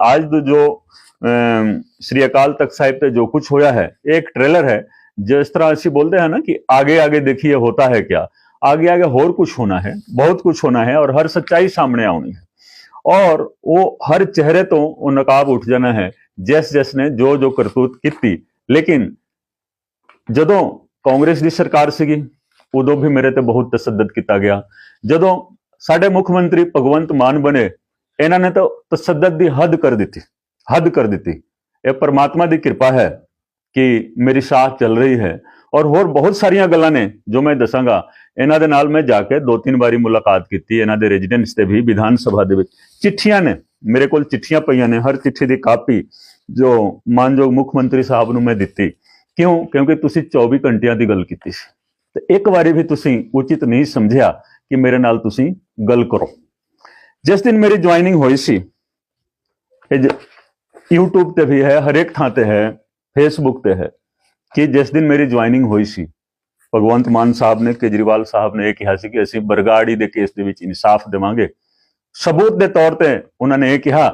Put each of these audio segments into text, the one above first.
आज तो जो अम, श्री अकाल तख्त साहिब पे जो कुछ होया है ये एक ट्रेलर है जिस तरह ਅਸੀਂ बोलते हैं ना कि आगे आगे देखिए होता है क्या आगे आगे और कुछ होना है बहुत कुछ होना है और हर सच्चाई सामने आनी है और वो हर चेहरे तो वो नकाब उठ जाना है ਜਿਸ ਜਿਸ ਨੇ ਜੋ ਜੋ ਕਰਤੂਤ ਕੀਤੀ ਲੇਕਿਨ ਜਦੋਂ ਕਾਂਗਰਸ ਦੀ ਸਰਕਾਰ ਸੀਗੀ ਉਦੋਂ ਵੀ ਮੇਰੇ ਤੇ ਬਹੁਤ ਤਸੱਦਦ ਕੀਤਾ ਗਿਆ ਜਦੋਂ ਸਾਡੇ ਮੁੱਖ ਮੰਤਰੀ ਭਗਵੰਤ ਮਾਨ ਬਣੇ ਇਹਨਾਂ ਨੇ ਤਾਂ ਤਸੱਦਦ ਦੀ ਹੱਦ ਕਰ ਦਿੱਤੀ, ਹੱਦ ਕਰ ਦਿੱਤੀ। ਇਹ ਪਰਮਾਤਮਾ ਦੀ ਕਿਰਪਾ ਹੈ ਕਿ ਮੇਰੀ ਸਾਥ ਚੱਲ ਰਹੀ ਹੈ। ਔਰ ਹੋਰ ਬਹੁਤ ਸਾਰੀਆਂ ਗੱਲਾਂ ਨੇ ਜੋ ਮੈਂ ਦੱਸਾਂਗਾ। ਇਹਨਾਂ ਦੇ ਨਾਲ ਮੈਂ ਜਾ ਕੇ ਦੋ ਤਿੰਨ ਵਾਰੀ ਮੁਲਾਕਾਤ ਕੀਤੀ, ਇਹਨਾਂ ਦੇ ਰੈਜ਼ੀਡੈਂਸ ਤੇ ਵੀ, ਵਿਧਾਨ ਸਭਾ ਦੇ ਵਿੱਚ। ਚਿੱਠੀਆਂ ਨੇ, ਮੇਰੇ ਕੋਲ ਚਿੱਠੀਆਂ ਪਈਆਂ ਨੇ, ਹਰ ਚਿੱਠੀ ਦੀ ਕਾਪੀ ਜੋ ਮਾਨਯੋਗ ਮੁੱਖ ਮੰਤਰੀ ਸਾਹਿਬ ਨੂੰ ਮੈਂ ਦਿੱਤੀ। ਕਿਉਂ? ਕਿਉਂਕਿ ਤੁਸੀਂ 24 ਘੰਟਿਆਂ ਦੀ ਗੱਲ ਕੀਤੀ ਸੀ। ਤੇ ਇੱਕ ਵਾਰੀ ਵੀ ਤੁਸੀਂ ਉਚਿਤ ਨਹੀਂ ਸਮਝਿਆ ਕਿ ਮੇਰੇ ਨਾਲ ਤੁਸੀਂ ਗੱਲ ਕਰੋ। ਜਿਸ ਦਿਨ ਮੇਰੀ ਜੁਆਇਨਿੰਗ ਹੋਈ ਸੀ, ਇਹ ਜ- YouTube ਤੇ ਵੀ ਹੈ ਹਰ ਇੱਕ ਥਾਂ ਤੇ ਹੈ, Facebook ਤੇ ਹੈ, ਕਿ ਜਿਸ ਦਿਨ ਮੇਰੀ ਜੁਆਇਨਿੰਗ ਹੋਈ ਸੀ, ਭਗਵੰਤ ਮਾਨ ਸਾਹਿਬ ਨੇ, ਕੇਜਰੀਵਾਲ ਸਾਹਿਬ ਨੇ ਇਹ ਕਿਹਾ ਸੀ ਕਿ ਅਸੀਂ ਬਰਗਾੜੀ ਦੇ ਕੇਸ ਦੇ ਵਿੱਚ ਇਨਸਾਫ ਦੇਵਾਂਗੇ। ਸਬੂਤ ਦੇ ਤੌਰ ਤੇ ਉਹਨਾਂ ਨੇ ਇਹ ਕਿਹਾ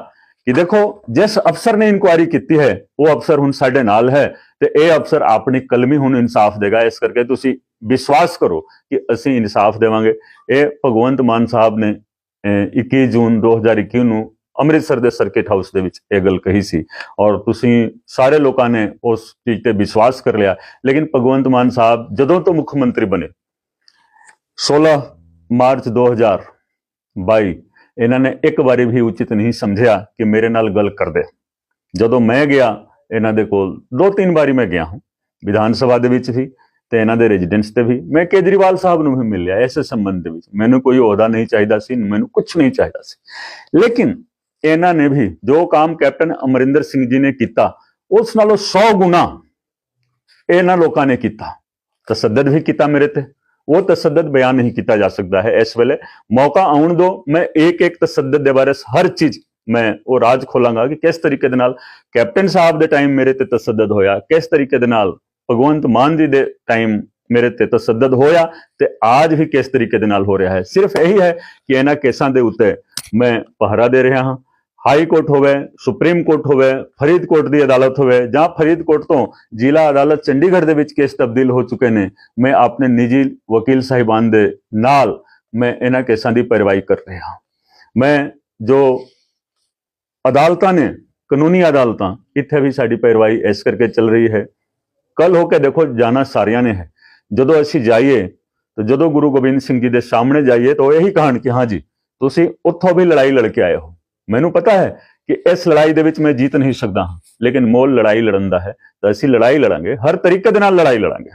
ਕਿ ਦੇਖੋ, ਜਿਸ ਅਫਸਰ ਨੇ ਇਨਕੁਆਇਰੀ ਕੀਤੀ ਹੈ, ਉਹ ਅਫਸਰ ਹੁਣ ਸਾਡੇ ਨਾਲ ਹੈ ਤੇ ਇਹ ਅਫਸਰ ਆਪਣੀ ਕਲਮੀ ਹੁਣ ਇਨਸਾਫ ਦੇਗਾ। ਇਸ ਕਰਕੇ ਤੁਸੀਂ ਵਿਸ਼ਵਾਸ ਕਰੋ ਕਿ ਅਸੀਂ ਇਨਸਾਫ ਦੇਵਾਂਗੇ। ਇਹ ਭਗਵੰਤ ਮਾਨ ਸਾਹਿਬ ਨੇ 21 ਜੂਨ 2021 ਨੂੰ ਅੰਮ੍ਰਿਤਸਰ ਦੇ ਸਰਕਟ ਹਾਊਸ ਦੇ ਵਿੱਚ ਇਹ ਗੱਲ ਕਹੀ ਸੀ। ਔਰ ਤੁਸੀਂ ਸਾਰੇ ਲੋਕਾਂ ਨੇ ਉਸ ਚੀਜ਼ ਤੇ ਵਿਸ਼ਵਾਸ ਕਰ ਲਿਆ। ਲੇਕਿਨ ਭਗਵੰਤ ਮਾਨ ਸਾਹਿਬ ਜਦੋਂ ਤੋਂ ਮੁੱਖ ਮੰਤਰੀ ਬਣੇ 16 ਮਾਰਚ 2022 ਇਹਨਾਂ ਨੇ ਇੱਕ ਵਾਰੀ ਵੀ ਉਚਿਤ ਨਹੀਂ ਸਮਝਿਆ ਕਿ ਮੇਰੇ ਨਾਲ ਗੱਲ ਕਰਦੇ ਜਦੋਂ ਮੈਂ ਗਿਆ, ਇਹਨਾਂ ਦੇ ਕੋਲ ਦੋ ਤਿੰਨ ਵਾਰੀ ਮੈਂ ਗਿਆ ਹਾਂ। ਵਿਧਾਨ ਸਭਾ ਦੇ ਵਿੱਚ ਵੀ ਤੇ ਇਹਨਾਂ ਦੇ ਰੈਜ਼ੀਡੈਂਸ ਤੇ ਵੀ ਮੈਂ ਕੇਜਰੀਵਾਲ ਸਾਹਿਬ ਨੂੰ ਵੀ ਮਿਲਿਆ ਇਸ ਸੰਬੰਧ ਦੇ ਵਿੱਚ। ਮੈਨੂੰ ਕੋਈ ਅਹੁਦਾ ਨਹੀਂ ਚਾਹੀਦਾ ਸੀ ਮੈਨੂੰ ਕੁਝ ਨਹੀਂ ਚਾਹੀਦਾ ਸੀ। ਲੇਕਿਨ ਇਹਨਾਂ ਨੇ ਵੀ ਜੋ ਕੰਮ ਕੈਪਟਨ ਅਮਰਿੰਦਰ ਸਿੰਘ ਜੀ ਨੇ ਕੀਤਾ, ਉਸ ਨਾਲੋਂ 100 ਗੁਣਾ ਇਹਨਾਂ ਲੋਕਾਂ ਨੇ ਕੀਤਾ। ਤਸੱਦਦ ਵੀ ਕੀਤਾ ਮੇਰੇ ਤੇ। ਉਹ ਤਸੱਦਦ ਬਿਆਨ ਨਹੀਂ ਕੀਤਾ ਜਾ ਸਕਦਾ ਹੈ ਇਸ ਵੇਲੇ। ਮੌਕਾ ਆਉਣ ਦੋ, ਮੈਂ ਇੱਕ ਇੱਕ ਤਸੱਦਦ ਦੇ ਬਾਰੇ ਹਰ ਚੀਜ਼ ਮੈਂ ਉਹ ਰਾਜ ਖੋਲਾਂਗਾ ਕਿ ਕਿਸ ਤਰੀਕੇ ਦੇ ਨਾਲ ਕੈਪਟਨ ਸਾਹਿਬ ਦੇ ਟਾਈਮ ਮੇਰੇ ਤੇ ਤਸੱਦਦ ਹੋਇਆ, ਕਿਸ ਤਰੀਕੇ ਦੇ ਨਾਲ ਭਗਵੰਤ ਮਾਨ ਜੀ ਦੇ ਟਾਈਮ ਮੇਰੇ ਤੇ ਤਸੱਦਦ ਹੋਇਆ ਤੇ ਅੱਜ ਵੀ ਕਿਸ ਤਰੀਕੇ ਦੇ ਨਾਲ ਹੋ ਰਿਹਾ ਹੈ। ਸਿਰਫ ਇਹੀ ਹੈ ਕਿ ਇਹਨਾਂ ਕੇਸਾਂ ਦੇ ਉੱਤੇ ਮੈਂ ਪਹਰਾ ਦੇ ਰਿਹਾ ਹਾਂ। ਹਾਈ ਕੋਰਟ ਹੋਵੇ ਸੁਪਰੀਮ ਕੋਰਟ ਹੋਵੇ, ਫਰੀਦਕੋਟ ਦੀ ਅਦਾਲਤ ਹੋਵੇ ਜਾਂ ਫਰੀਦਕੋਟ ਤੋਂ ਜ਼ਿਲ੍ਹਾ ਅਦਾਲਤ ਚੰਡੀਗੜ੍ਹ ਦੇ ਵਿੱਚ ਕੇਸ ਤਬਦੀਲ ਹੋ ਚੁੱਕੇ ਨੇ, ਮੈਂ ਆਪਣੇ ਨਿੱਜੀ ਵਕੀਲ ਸਾਹਿਬਾਨ ਦੇ ਨਾਲ ਮੈਂ ਇਹਨਾਂ ਕੇਸਾਂ ਦੀ ਪੈਰਵਾਈ ਕਰ ਰਿਹਾ ਹਾਂ। ਮੈਂ ਜੋ ਅਦਾਲਤਾਂ ਨੇ, ਕਾਨੂੰਨੀ ਅਦਾਲਤਾਂ, ਇੱਥੇ ਵੀ ਸਾਡੀ ਪੈਰਵਾਈ ਇਸ ਕਰਕੇ ਚੱਲ ਰਹੀ ਹੈ ਕੱਲ ਹੋ ਕੇ ਦੇਖੋ ਜਾਣਾ ਸਾਰਿਆਂ ਨੇ ਹੈ। ਜਦੋਂ ਅਸੀਂ ਜਾਈਏ, ਤਾਂ ਜਦੋਂ ਗੁਰੂ ਗੋਬਿੰਦ ਸਿੰਘ ਜੀ ਦੇ ਸਾਹਮਣੇ ਜਾਈਏ, ਤਾਂ ਉਹ ਇਹੀ ਕਹਾਣ ਕਿ ਹਾਂ ਜੀ, ਤੁਸੀਂ ਉੱਥੋਂ ਵੀ ਲੜਾਈ ਲੜ ਕੇ ਆਏ ਹੋ। ਮੈਨੂੰ ਪਤਾ ਹੈ ਕਿ ਇਸ ਲੜਾਈ ਦੇ ਵਿੱਚ ਮੈਂ ਜੀਤ ਨਹੀਂ ਸਕਦਾ ਹਾਂ, ਲੇਕਿਨ ਮੋਲ ਲੜਾਈ ਲੜਨ ਦਾ ਹੈ, ਤਾਂ ਅਸੀਂ ਲੜਾਈ ਲੜਾਂਗੇ, ਹਰ ਤਰੀਕੇ ਦੇ ਨਾਲ ਲੜਾਈ ਲੜਾਂਗੇ।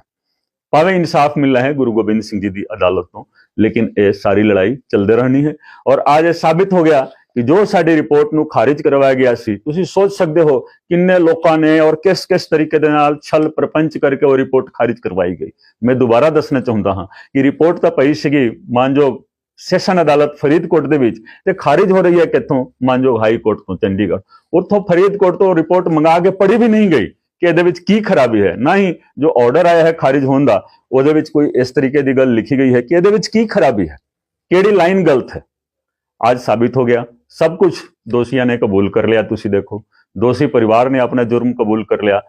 ਭਾਵੇਂ ਇਨਸਾਫ ਮਿਲਣਾ ਹੈ ਗੁਰੂ ਗੋਬਿੰਦ ਸਿੰਘ ਜੀ ਦੀ ਅਦਾਲਤ ਤੋਂ, ਲੇਕਿਨ ਇਹ ਸਾਰੀ ਲੜਾਈ ਚੱਲਦੇ ਰਹਿਣੀ ਹੈ। ਔਰ ਅੱਜ ਇਹ ਸਾਬਿਤ ਹੋ ਗਿਆ ਕਿ ਜੋ ਸਾਡੀ ਰਿਪੋਰਟ ਨੂੰ ਖਾਰਿਜ ਕਰਵਾਇਆ ਗਿਆ ਸੀ, ਤੁਸੀਂ ਸੋਚ ਸਕਦੇ ਹੋ ਕਿੰਨੇ ਲੋਕਾਂ ਨੇ ਔਰ ਕਿਸ ਕਿਸ ਤਰੀਕੇ ਦੇ ਨਾਲ ਛਲ ਪ੍ਰਪੰਚ ਕਰਕੇ ਉਹ ਰਿਪੋਰਟ ਖਾਰਿਜ ਕਰਵਾਈ ਗਈ। ਮੈਂ ਦੁਬਾਰਾ ਦੱਸਣਾ ਚਾਹੁੰਦਾ ਹਾਂ ਕਿ ਰਿਪੋਰਟ ਤਾਂ ਪਈ ਸੀਗੀ ਮਾਨਯੋਗ ਸੈਸ਼ਨ ਅਦਾਲਤ ਫਰੀਦਕੋਟ ਦੇ ਵਿੱਚ ਤੇ ਖਾਰਿਜ ਹੋ ਰਹੀ ਹੈ ਕਿੱਥੋਂ? ਮਾਨਯੋਗ ਹਾਈ ਕੋਰਟ ਤੋਂ ਚੰਡੀਗੜ੍ਹ। ਉੱਥੋਂ ਫਰੀਦਕੋਟ ਤੋਂ ਰਿਪੋਰਟ ਮੰਗਾ ਕੇ ਪੜ੍ਹੀ ਵੀ ਨਹੀਂ ਗਈ ਕਿ ਇਹਦੇ ਵਿੱਚ ਕੀ ਖਰਾਬੀ ਹੈ। ਨਾ ਹੀ ਜੋ ਆਰਡਰ ਆਇਆ ਹੈ ਖਾਰਿਜ ਹੋਣ ਦਾ, ਉਹਦੇ ਵਿੱਚ ਕੋਈ ਇਸ ਤਰੀਕੇ ਦੀ ਗੱਲ ਲਿਖੀ ਗਈ ਹੈ ਕਿ ਇਹਦੇ ਵਿੱਚ ਕੀ ਖਰਾਬੀ ਹੈ। ਕਿਹੜੀ ਲਾਈਨ ਗਲਤ ਹੈ? ਅੱਜ ਸਾਬਿਤ ਹੋ ਗਿਆ ਸਭ ਕੁਝ ਦੋਸ਼ੀਆਂ ਨੇ ਕਬੂਲ ਕਰ ਲਿਆ ਤੁਸੀਂ ਦੇਖੋ ਦੋਸ਼ੀ ਪਰਿਵਾਰ ਨੇ ਆਪਣਾ ਜੁਰਮ ਕਬੂਲ ਕਰ ਲਿਆ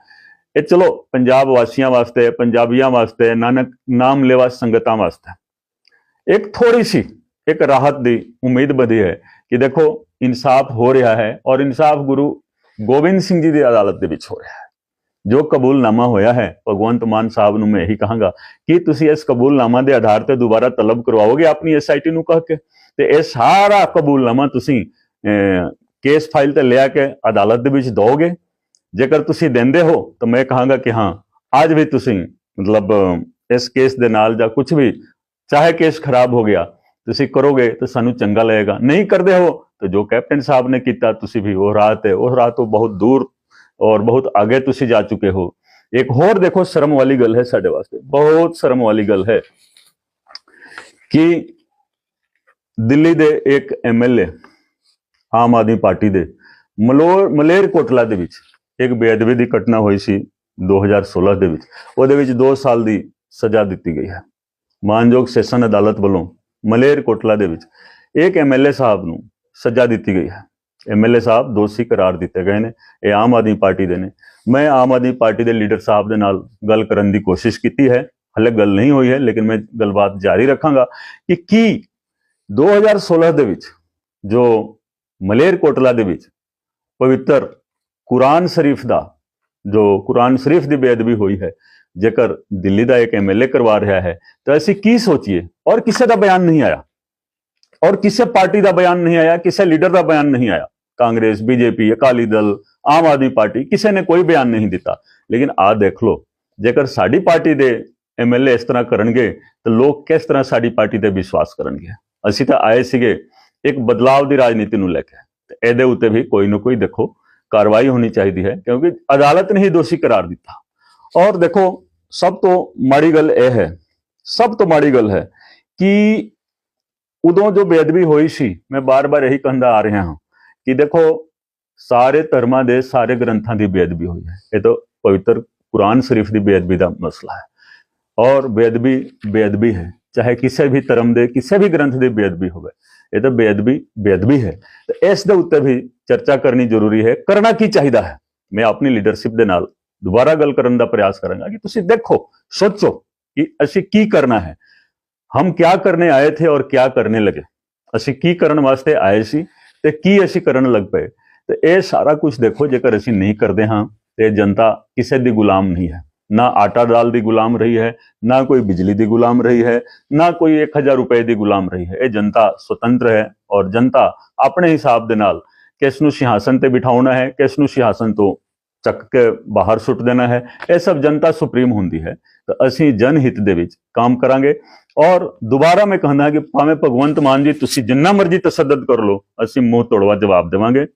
ਇਹ ਚਲੋ ਪੰਜਾਬ ਵਾਸੀਆਂ ਵਾਸਤੇ ਪੰਜਾਬੀਆਂ ਵਾਸਤੇ ਨਾਨਕ ਨਾਮ ਲੈਵਾ ਸੰਗਤਾਂ ਵਾਸਤੇ ਇੱਕ ਥੋੜੀ ਸੀ ਇੱਕ ਰਾਹਤ ਦੀ ਉਮੀਦ ਵਧੀ ਹੈ ਕਿ ਦੇਖੋ ਇਨਸਾਫ ਹੋ ਰਿਹਾ ਹੈ ਔਰ ਇਨਸਾਫ ਗੁਰੂ ਗੋਬਿੰਦ ਸਿੰਘ ਜੀ ਦੀ ਅਦਾਲਤ ਦੇ ਵਿੱਚ ਹੋ ਰਿਹਾ ਹੈ ਜੋ ਕਬੂਲਨਾਮਾ ਹੋਇਆ ਹੈ ਭਗਵੰਤ ਮਾਨ ਸਾਹਿਬ ਨੂੰ ਮੈਂ ਇਹੀ ਕਹਾਂਗਾ ਕਿ ਤੁਸੀਂ ਇਸ ਕਬੂਲਨਾਮਾ ਦੇ ਆਧਾਰ ਤੇ ਦੁਬਾਰਾ ਤਲਬ ਕਰਵਾਓਗੇ ਆਪਣੀ ਐਸਆਈਟੀ ਨੂੰ ਕਹਿ ਕੇ ਤੇ ਇਹ ਸਾਰਾ ਕਬੂਲਨਾਮਾ ਤੁਸੀਂ ਅਹ, ਕੇਸ ਫਾਈਲ ਤੇ ਲਿਆ ਕੇ ਅਦਾਲਤ ਦੇ ਵਿੱਚ ਦੋਗੇ ਜੇਕਰ ਤੁਸੀਂ ਦਿੰਦੇ ਹੋ ਤਾਂ ਮੈਂ ਕਹਾਂਗਾ ਕਿ ਹਾਂ ਅੱਜ ਵੀ ਤੁਸੀਂ ਮਤਲਬ ਅਹ, ਇਸ ਕੇਸ ਦੇ ਨਾਲ ਜਾਂ ਕੁਝ ਵੀ ਚਾਹੇ ਕੇਸ ਖਰਾਬ ਹੋ ਗਿਆ ਤੁਸੀਂ ਕਰੋਗੇ ਤਾਂ ਸਾਨੂੰ ਚੰਗਾ ਲੱਗੇਗਾ। ਨਹੀਂ ਕਰਦੇ ਹੋ ਤਾਂ ਜੋ ਕੈਪਟਨ ਸਾਹਿਬ ਨੇ ਕੀਤਾ ਤੁਸੀਂ ਵੀ ਉਹ ਰਾਹ ਤੇ ਉਹ ਰਾਹ ਤੋਂ ਬਹੁਤ ਦੂਰ ਔਰ ਬਹੁਤ ਅੱਗੇ ਤੁਸੀਂ ਜਾ ਚੁੱਕੇ ਹੋ। ਇੱਕ ਹੋਰ ਦੇਖੋ ਸ਼ਰਮ ਵਾਲੀ ਗੱਲ ਹੈ ਸਾਡੇ ਵਾਸਤੇ। ਬਹੁਤ ਸ਼ਰਮ ਵਾਲੀ ਗੱਲ ਹੈ ਕਿ ਦਿੱਲੀ ਦੇ ਇੱਕ ਐਮਐਲਏ ਆਮ ਆਦਮੀ ਪਾਰਟੀ ਦੇ ਮਲੋਰ ਮਲੇਰ ਕੋਟਲਾ ਦੇ ਵਿੱਚ ਇੱਕ ਬੇਅਦਬੀ ਦੀ ਘਟਨਾ ਹੋਈ ਸੀ 2016 ਦੇ ਵਿੱਚ। ਉਹਦੇ ਵਿੱਚ 2 ਸਾਲ ਦੀ ਸਜ਼ਾ ਦਿੱਤੀ ਗਈ ਹੈ। ਮਾਨਯੋਗ ਸੈਸ਼ਨ ਅਦਾਲਤ ਵੱਲੋਂ ਮਲੇਰ ਕੋਟਲਾ ਦੇ ਵਿੱਚ ਇੱਕ ਐਮਐਲਏ ਸਾਹਿਬ ਨੂੰ ਸਜ਼ਾ ਦਿੱਤੀ ਗਈ ਹੈ। ਐਮਐਲਏ ਸਾਹਿਬ ਦੋਸ਼ੀ ਕਰਾਰ ਦਿੱਤੇ ਗਏ ਨੇ। ਇਹ ਆਮ ਆਦਮੀ ਪਾਰਟੀ ਦੇ ਨੇ। ਮੈਂ ਆਮ ਆਦਮੀ ਪਾਰਟੀ ਦੇ ਲੀਡਰ ਸਾਹਿਬ ਦੇ ਨਾਲ ਗੱਲ ਕਰਨ ਦੀ ਕੋਸ਼ਿਸ਼ ਕੀਤੀ ਹੈ। ਹਲੇ ਗੱਲ ਨਹੀਂ ਹੋਈ ਹੈ, ਲੇਕਿਨ ਮੈਂ ਗੱਲਬਾਤ ਜਾਰੀ ਰੱਖਾਂਗਾ ਕਿ ਕੀ 2016 ਦੇ ਵਿੱਚ ਜੋ ਮਲੇਰਕੋਟਲਾ ਦੇ ਵਿੱਚ ਪਵਿੱਤਰ ਕੁਰਾਨ ਸ਼ਰੀਫ ਦਾ, ਜੋ ਕੁਰਾਨ ਸ਼ਰੀਫ ਦੀ ਬੇਅਦਬੀ ਹੋਈ ਹੈ, ਜੇਕਰ ਦਿੱਲੀ ਦਾ ਇੱਕ ਐਮਐਲਏ ਕਰਵਾ ਰਿਹਾ ਹੈ, ਤਾਂ ਅਸੀਂ ਕੀ ਸੋਚੀਏ? ਔਰ ਕਿਸੇ ਦਾ ਬਿਆਨ ਨਹੀਂ ਆਇਆ। ਔਰ ਕਿਸੇ ਪਾਰਟੀ ਦਾ ਬਿਆਨ ਨਹੀਂ ਆਇਆ, ਕਿਸੇ ਲੀਡਰ ਦਾ ਬਿਆਨ ਨਹੀਂ ਆਇਆ। ਕਾਂਗਰਸ, ਬੀਜੇਪੀ, ਅਕਾਲੀ ਦਲ, ਆਮ ਆਦਮੀ ਪਾਰਟੀ, ਕਿਸੇ ਨੇ ਕੋਈ ਬਿਆਨ ਨਹੀਂ ਦਿੱਤਾ। ਲੇਕਿਨ ਆ ਦੇਖ ਲਓ, ਜੇਕਰ ਸਾਡੀ ਪਾਰਟੀ ਦੇ ਐਮਐਲਏ ਇਸ ਤਰ੍ਹਾਂ ਕਰਨਗੇ, ਤਾਂ ਲੋਕ ਕਿਸ ਤਰ੍ਹਾਂ ਸਾਡੀ ਪਾਰਟੀ ਤੇ ਵਿਸ਼ਵਾਸ ਕਰਨਗੇ? ਅਸੀਂ ਤਾਂ ਆਏ ਸੀਗੇ ਇੱਕ ਬਦਲਾਵ ਦੀ ਰਾਜਨੀਤੀ ਨੂੰ ਲੈ ਕੇ। ਤੇ ਇਹਦੇ ਉੱਤੇ ਵੀ ਕੋਈ ਨਾ ਕੋਈ ਦੇਖੋ ਕਾਰਵਾਈ ਹੋਣੀ ਚਾਹੀਦੀ ਹੈ, ਕਿਉਂਕਿ ਅਦਾਲਤ ਨੇ ਹੀ ਦੋਸ਼ੀ ਕਰਾਰ ਦਿੱਤਾ। ਔਰ ਦੇਖੋ, ਸਭ ਤੋਂ ਮਾੜੀ ਗੱਲ ਇਹ ਹੈ, ਸਭ ਤੋਂ ਮਾੜੀ ਗੱਲ ਹੈ ਕਿ ਉਦੋਂ ਜੋ ਬੇਅਦਬੀ ਹੋਈ ਸੀ, ਮੈਂ ਬਾਰ-ਬਾਰ ਇਹੀ ਕਹਿੰਦਾ ਆ ਰਿਹਾ ਹਾਂ ਕਿ ਦੇਖੋ, ਸਾਰੇ ਧਰਮਾਂ ਦੇ ਸਾਰੇ ਗ੍ਰੰਥਾਂ ਦੀ ਬੇਅਦਬੀ ਹੋਈ ਹੈ। ਇਹ ਤਾਂ ਪਵਿੱਤਰ ਕੁਰਾਨ ਸ਼ਰੀਫ ਦੀ ਬੇਅਦਬੀ ਦਾ ਮਸਲਾ ਹੈ। ਔਰ ਬੇਅਦਬੀ ਬੇਅਦਬੀ ਹੈ। ਚਾਹੇ ਕਿਸੇ ਵੀ ਧਰਮ ਦੇ, ਕਿਸੇ ਵੀ ਗ੍ਰੰਥ ਦੀ ਬੇਅਦਬੀ ਹੋਵੇ। ਇਹ ਤਾਂ ਬੇਅਦਬੀ ਬੇਅਦਬੀ ਹੈ। ਤੇ ਇਸ ਦੇ ਉੱਤੇ ਵੀ ਚਰਚਾ ਕਰਨੀ ਜ਼ਰੂਰੀ ਹੈ। ਕਰਨਾ ਕੀ ਚਾਹੀਦਾ ਹੈ? ਮੈਂ ਆਪਣੀ ਲੀਡਰਸ਼ਿਪ ਦੇ ਨਾਲ ਦੁਬਾਰਾ ਗੱਲ ਕਰਨ ਦਾ ਪ੍ਰਯਾਸ ਕਰਾਂਗਾ ਕਿ ਤੁਸੀਂ ਦੇਖੋ, ਸੋਚੋ ਕਿ ਅਸੀਂ ਕੀ ਕਰਨਾ ਹੈ। ਹਮ ਕਿਆ ਕਰਨੇ ਆਏ ਥੇ ਔਰ ਕਿਆ ਕਰਨੇ ਲਗੇ? ਅਸੀਂ ਕੀ ਕਰਨ ਵਾਸਤੇ ਆਏ ਸੀ ਤੇ ਕੀ ਅਸੀਂ ਕਰਨ ਲੱਗ ਪਏ? ਤੇ ਇਹ ਸਾਰਾ ਕੁਝ ਦੇਖੋ, ਜੇਕਰ ਅਸੀਂ ਨਹੀਂ ਕਰਦੇ ਹਾਂ, ਤੇ ਜਨਤਾ ਕਿਸੇ ਦੀ ਗੁਲਾਮ ਨਹੀਂ ਹੈ। ਨਾ ਆਟਾ ਦਾਲ ਦੀ ਗੁਲਾਮ ਰਹੀ ਹੈ ਨਾ ਕੋਈ ਬਿਜਲੀ ਦੀ ਗੁਲਾਮ ਰਹੀ ਹੈ ਨਾ ਕੋਈ 1000 ਰੁਪਏ ਦੀ ਗੁਲਾਮ ਰਹੀ ਹੈ ਇਹ ਜਨਤਾ ਸੁਤੰਤਰ ਹੈ ਔਰ ਜਨਤਾ ਆਪਣੇ ਹਿਸਾਬ ਦੇ ਨਾਲ ਕਿਸ ਨੂੰ ਸਿଂਹਾਸਨ ਤੇ ਬਿਠਾਉਣਾ ਹੈ ਕਿਸ ਨੂੰ ਸਿਂਹਾਸਨ ਤੋਂ ਚੱਕ ਕੇ ਬਾਹਰ ਸੁੱਟ ਦੇਣਾ ਹੈ ਇਹ ਸਭ ਜਨਤਾ ਸੁਪਰੀਮ ਹੁੰਦੀ ਹੈ ਤਾਂ ਅਸੀਂ ਜਨਹਿਤ ਦੇ ਵਿੱਚ ਕੰਮ ਕਰਾਂਗੇ ਔਰ ਦੁਬਾਰਾ ਮੈਂ ਕਹਿੰਦਾ ਕਿ ਭਾਵੇਂ ਭਗਵੰਤ ਮਾਨ ਜੀ ਤੁਸੀਂ ਜਿੰਨਾ ਮਰਜ਼ੀ ਤਸੱਦਦ ਕਰ ਲਓ ਅਸੀਂ ਮੂੰਹ ਤੋੜਵਾ ਜਵਾਬ ਦੇਵਾਂਗੇ